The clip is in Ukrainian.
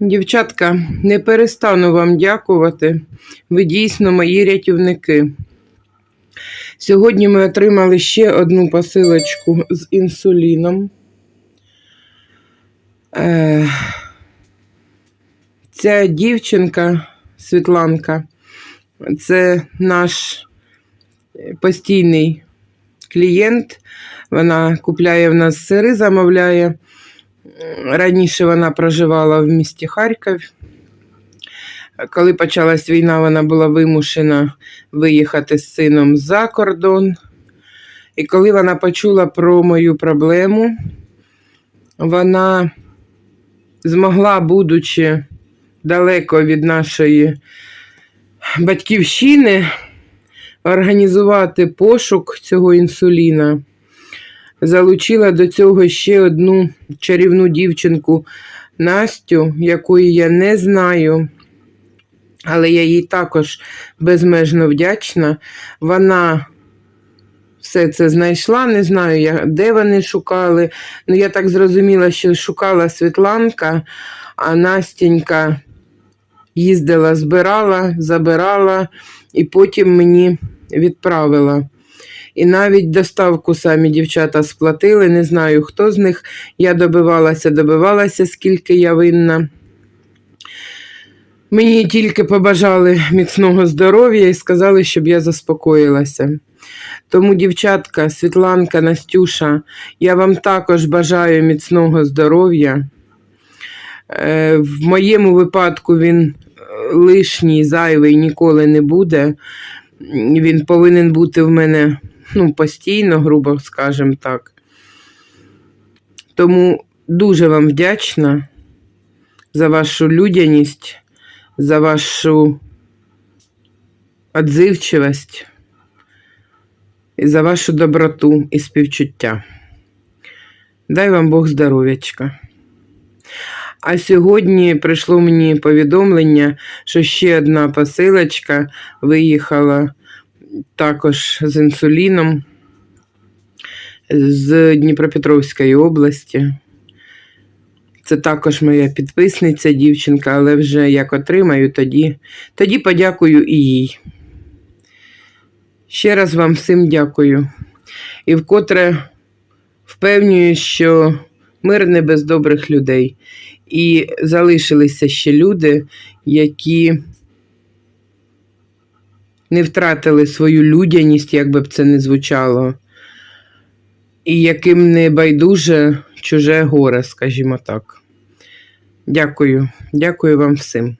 Дівчатка, не перестану вам дякувати. Ви дійсно мої рятівники. Сьогодні ми отримали ще одну посилочку з інсуліном. Е, Ця дівчинка Світланка, це наш постійний клієнт. Вона купляє в нас сири, замовляє. Раніше вона проживала в місті Харків. Коли почалась війна, вона була вимушена виїхати з сином за кордон. І коли вона почула про мою проблему, вона змогла, будучи далеко від нашої батьківщини, організувати пошук цього інсуліна залучила до цього ще одну чарівну дівчинку Настю, якої я не знаю, але я їй також безмежно вдячна. Вона все це знайшла, не знаю, я, де вони шукали. Ну, я так зрозуміла, що шукала Світланка, а Настенька їздила, збирала, забирала і потім мені відправила. І навіть доставку самі дівчата сплатили. Не знаю, хто з них. Я добивалася, добивалася, скільки я винна. Мені тільки побажали міцного здоров'я і сказали, щоб я заспокоїлася. Тому, дівчатка, Світланка, Настюша, я вам також бажаю міцного здоров'я. Е, В моєму випадку він лишній, зайвий ніколи не буде. Він повинен бути в мене ну, постійно, грубо скажемо так. Тому дуже вам вдячна за вашу людяність, за вашу відзивчивість і за вашу доброту і співчуття. Дай вам Бог здоров'ячка. А сьогодні прийшло мені повідомлення, що ще одна посилочка виїхала також з інсуліном з Дніпропетровської області. Це також моя підписниця, дівчинка, але вже як отримаю, тоді, тоді подякую і їй. Ще раз вам всім дякую. І вкотре впевнюю, що мир не без добрих людей. І залишилися ще люди, які не втратили свою людяність, як би б це не звучало, і яким не байдуже чуже горе, скажімо так. Дякую, дякую вам всім.